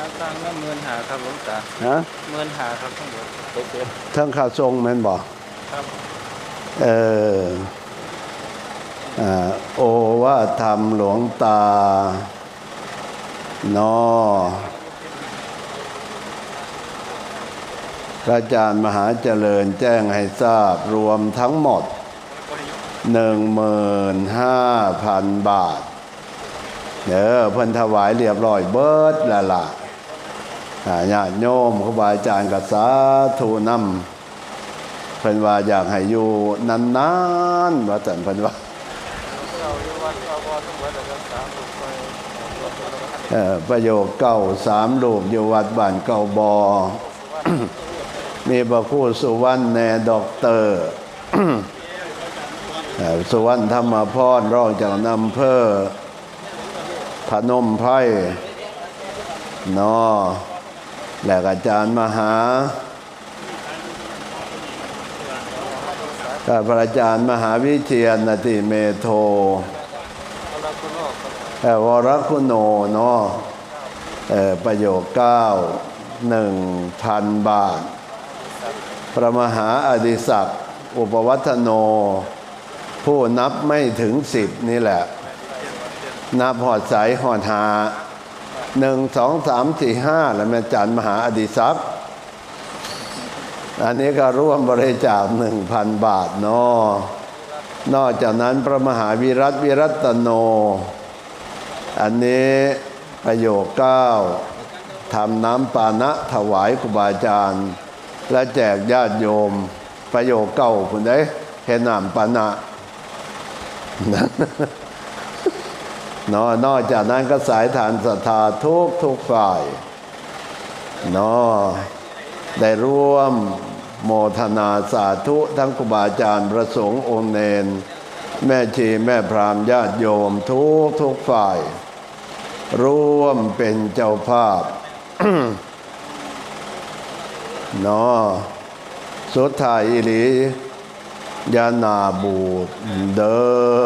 าสร้างน้ำเงินหาครับหลวงตาฮะเงินหาครับทั้งหมดเด็ดเทั้งค่าทรงแม่นบ่ๆครับเอออ่าโอว่าธรรมหลวงตานอพระอาจารย์มหาเจริญแจ้งให้ทราบรวมทั้งหมด15,000บาทเด้อเพิ่นถวายเรียบร้อยเบิดแล้วล่ะอ่า ญาติโยมครูบาอาจารย์ก็สาธุนำเพิ่นว่าอยากให้อยู่นานๆว่าซั่นเพิ่นว่าเราอยู่วัดเราบ่ทั้งหมดแล้วก็สามลูกไประโยคเก้าสามรูปอยู่วัดบ้านเก่าบอ มีพระคู่สุวรรณแนดอกเตอร์สุวรรณธรรมพรรองจากอำเภอพนมไพรนอ และอาจารย์มหาพระอาจารย์มหาวิเชียรนติเมโทเอาละคุณโลกครับเอ่อวรคุณโนเนาะเอ่อประโยคเก้าหนึ่งพันบาท พระมหาอดิศักดิ์อุปวัฒโน ผู้นับไม่ถึงสิบนี่แหละ นับหอดสายหอดหา หนึ่งสองสามสี่ห้าแล้วแม่จันมหาอดิศักดิ์อันนี้ก็ร่วมบริจาคหนึ่งพันบาทเนาะนอกจากนั้นพระมหาวิรัตวิรัตโน อันนี้ประโยคเก้าทำน้ำปานะถวายครูบาอาจารย์ และแจกญาติโยม ประโยคเก้าคุณได้เห็นน้ำปานะนะ นอกจากนั้นก็สายฐานศรัทธาทุกทุกฝ่ายนาะได้ร่วมโมทนาสาธุทั้งครูบาอาจารย์ประสงค์องค์เนน แม่ชีแม่พรามญาติโยมทุกทุกฝ่าย ร่วมเป็นเจ้าภาพนาะสุดท้ายอีหลียานาบูดเดอ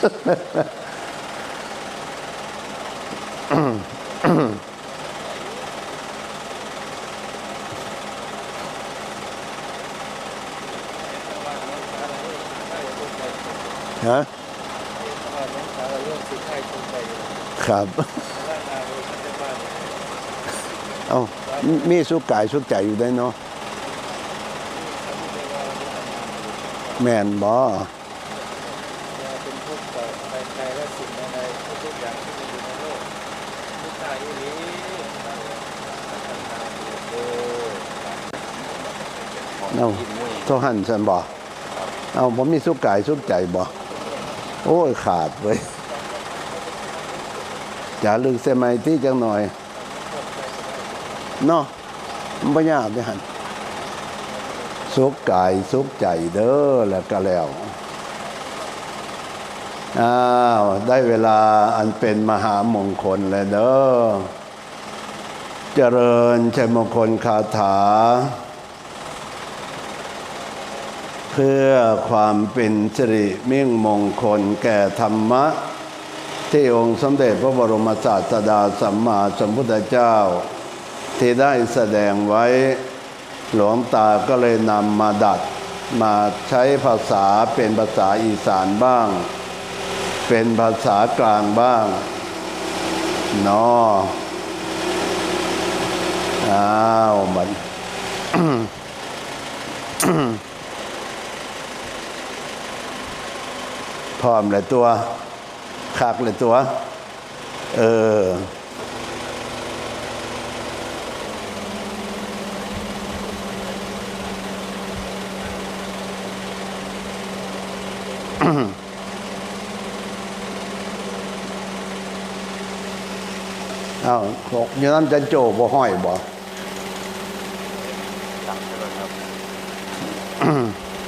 ฮะครับ เอามีสุกกายสุกใจอยู่ได้เนาะแมนบ่ป็นทุกข์ต่อใครๆและสิ่งใดๆทุกๆอย่างที่มีอยู่ในโลกทุกข์ใจอีหลีโอ้ เอาโทหันซั่นบ่เอาบ่มีสุกกายสุกใจบ่โอ้ยขาดเว้ยอย่าลึกเสยไหมัยที่จังหน่อยเนาะมันบ่ยากเด้อหั่นสุกกายสุกใจเด้อแล้วก็แล้วอ้าวได้เวลาอันเป็นมหามงคลแล้วเด้อเจริญชัยมงคลคาถา พื่อความเป็นสิริมิ่งมงคลแก่ธรรมะ ที่องค์สมเด็จพระบรมศาสดาสัมมาสัมพุทธเจ้า ที่ได้แสดงไว้ หลวงตาก็เลยนำมาดัด มาใช้ภาษาเป็นภาษาอีสานบ้าง เป็นภาษากลางบ้างเนาะอ้าวมัน พร้อมเลยตัวคักเลยตัว เออเอาบอกอย่างนั้นจะโจบ่ห้อยบ่ จับใช่ไหมครับ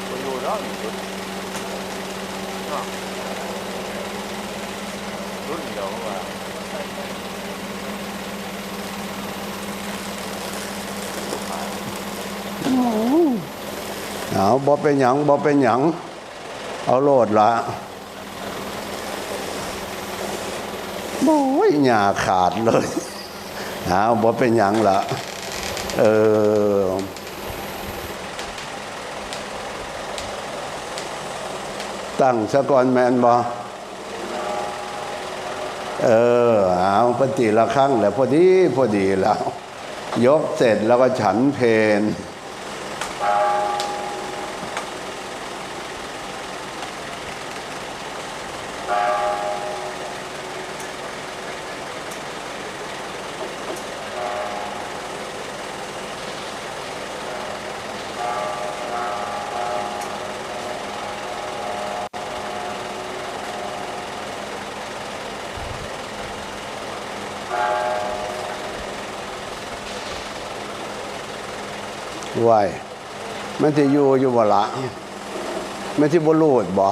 ผมอยู่แล้วนี่รุ่นเนาะรุ่นเดี ยวว่าเอาบ่เป็นหยังบ่เป็นหยัง เอาโลดละโอ้ยหญ้าขาดเลยเอาบ่เป็นหยังละเออตั้งสะก่อนแมนบอ เออเอาปฏิละครั้งแหล้วพอดีพอดีแล้ว ยกเสร็จแล้วก็ฉันเพน ไหวมันจะอยู่อยู่บ่ละมันที่บ่รูดบ่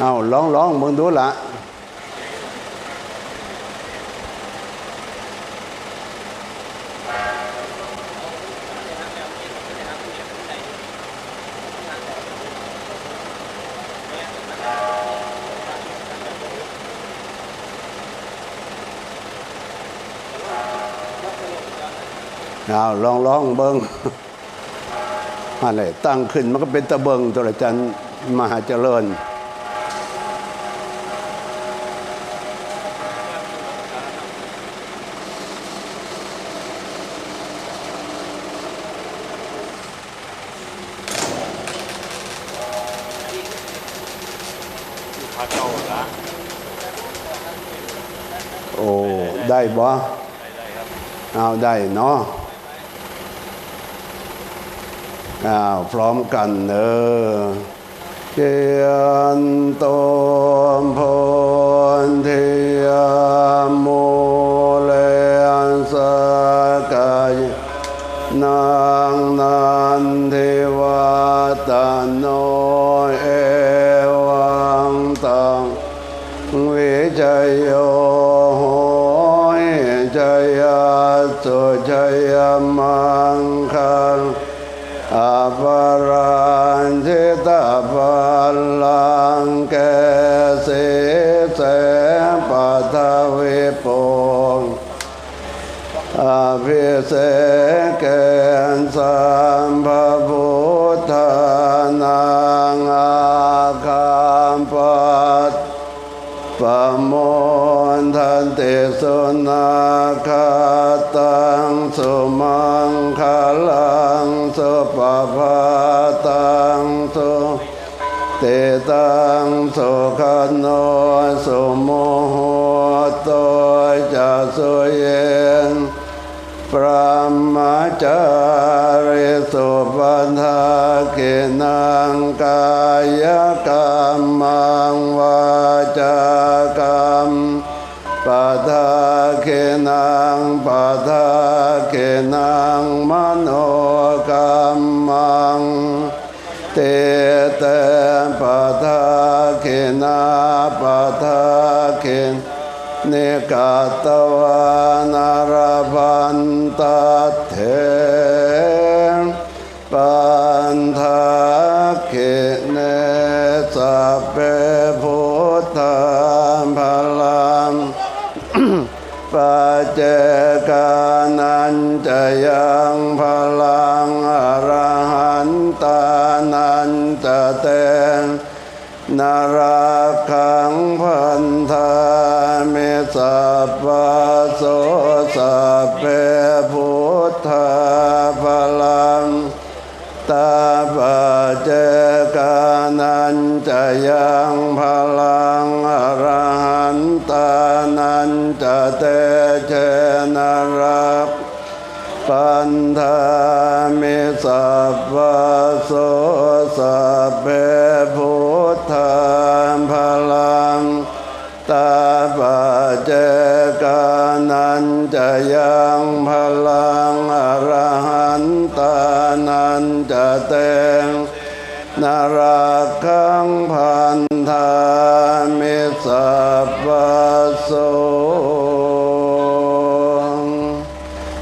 เอาลองลองมึงดูละ เอาลองลองเบิงอะไรตั้งขึ้นมันก็เป็นตะเบิงตัวละจันมหาเจริญพระเจ้าละโอ้ ได้บ่ได้ได้ครับเอาได้เนาะ อ้าวพร้อมกันเนอเกียนตมพลเทียโมเลนสกายนางนันเทวตาโนเอวังตังวิจัยโยโหยชัยยัสสุชัยมัง ภิเษกเกณฑ์สัมภพุทธานังอาคามปัตปโมนทันเตสุนาคาตังสุมังคลังสุปภาตังสุเตตังสุขโนสุโม จาริสุปันธาเกนังกายกรรมังวาจา เนสัพเพพุทธาพลังปัจเจกานันจะยังพลังอรหันตานันจะเตนนาราคังพันธาเมสัพพะโสสัพเพพุทธาพลังตา ยังพลังอรหันตานันจะเตเชนรักปันธามิสัพพโสสัพเพพุทธาพลังตาปเจกานันจะยังพลังอรหันตานันจะเตง นาราคังพันธามิสัพพะโส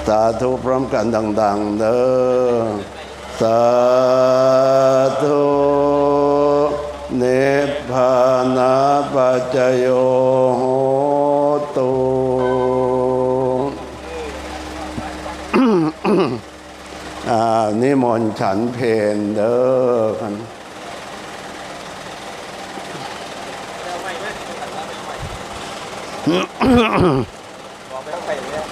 สาธุพร้อมกันดังๆเด้อสาธุนิพานาปัจโย นิมนต์ฉันเพนเด้อกันห้องไปเลย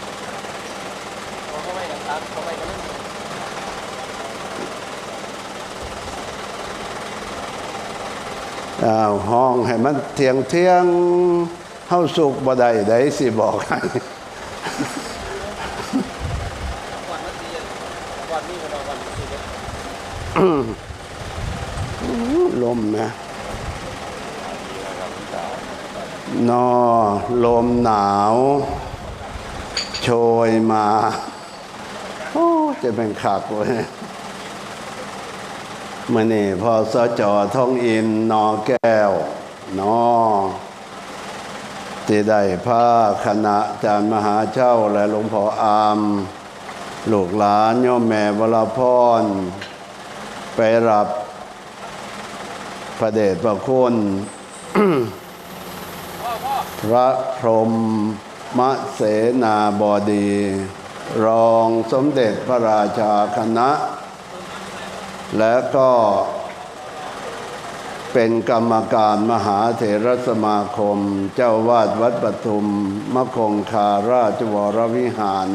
บอกเขาไม่กันห้องให้มันเทียงเทียงเฮาสุกบ่ได้ได้สิบอกให้ วันนั้นดีวันนี้ก็นอนวันนี้ก็ ลมนะนอลมหนาว โชยมา โอ้จะเป็นขักเว้ยมื่อนี่พอสจอท่องอินนอแก้วนอที่ได้ผ้าคณะอาจารย์มหาเจ้าและหลวงพ่ออาม ลูกหลานโยมแม่วรพร ไปรับพระเดชพระคุณพระพรหมมเสนาบดี รองสมเด็จพระราชาคณะ และก็เป็นกรรมการมหาเถรสมาคม เจ้าวาดวัดปทุมมคงคาราชวรวิหาร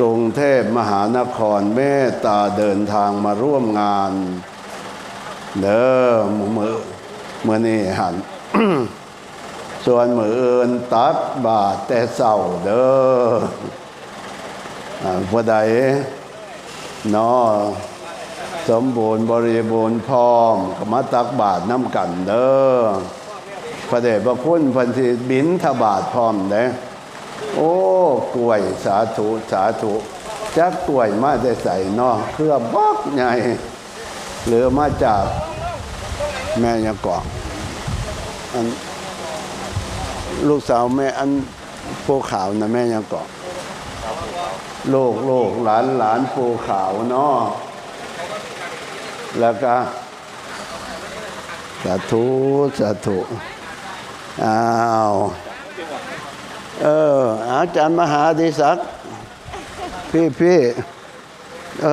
กรุงเทพมหานครเมตตาเดินทางมาร่วมงาน เด้อมือมือมือนี่หันส่วนมืออื่นตักบาทแต่เศร้าเด้ออ่าผู้ใดนาะสมบูรณ์บริบูรณ์พร้อมก็มาตักบาทน้ำกันเด้อพระเดชพระคุณพันธิบินทบาทพร้อมเด้อ โอ้กล้วยสาธุสาธุจักกล้วยมาได้ใส่นาะเครือบอกใหญ่หรือมาจากแม่ยังกอกอันลูกสาวแม่อันปูขาวนะแม่ยังเกาะลูกลูกหลานหลานปูขาวเนาะแล้วก็สาธุสาธุอ้าว เออ อาจารย์มหาดิศักดิ์พี่พี่เอ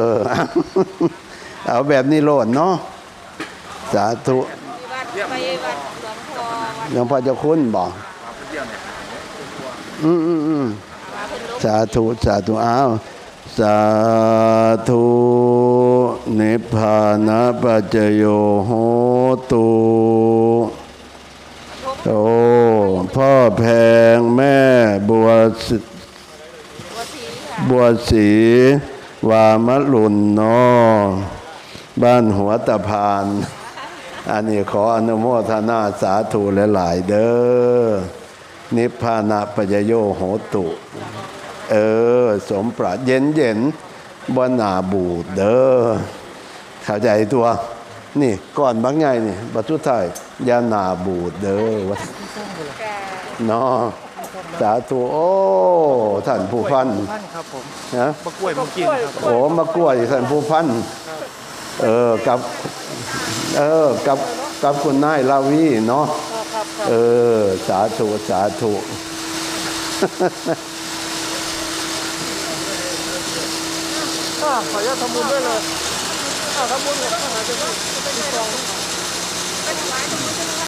อ เอาแบบนี้โลดเนาะสาธุไปวัดหลวงพ่อหลวงพ่อเจะคุ้นบอกอืมอืมอืมสาธุสาธุอ้าวสาธุนิพพานะปัจโยโหตุโอ พ่อแพงแม่บัวศวัดศรีบัวศรีวามะลุนนอบ้านหัวตะพาน อันนี้ขออนุโมทนาสาธุหลายๆเด้อ นิพพานะปัจจโยโหตุ เออ สมปราเย็นเย็นบนาบูดเด้อเข้าใจตัว นี่ก่อนบางไงนี่บัตุไทยยานาบูดเด้อวะ เนาะสาธุโอ้ท่านผู้พันท่านครับผมนะมะกล้วยผมกินครับโอ้มากล้วยท่านผู้พันเออกับเออกับกับคุณนายลาวีเนาะเออสาธุสาธุขออนุญาตทำบุญด้วยเลยทำบุญกับมหาเจ้าที่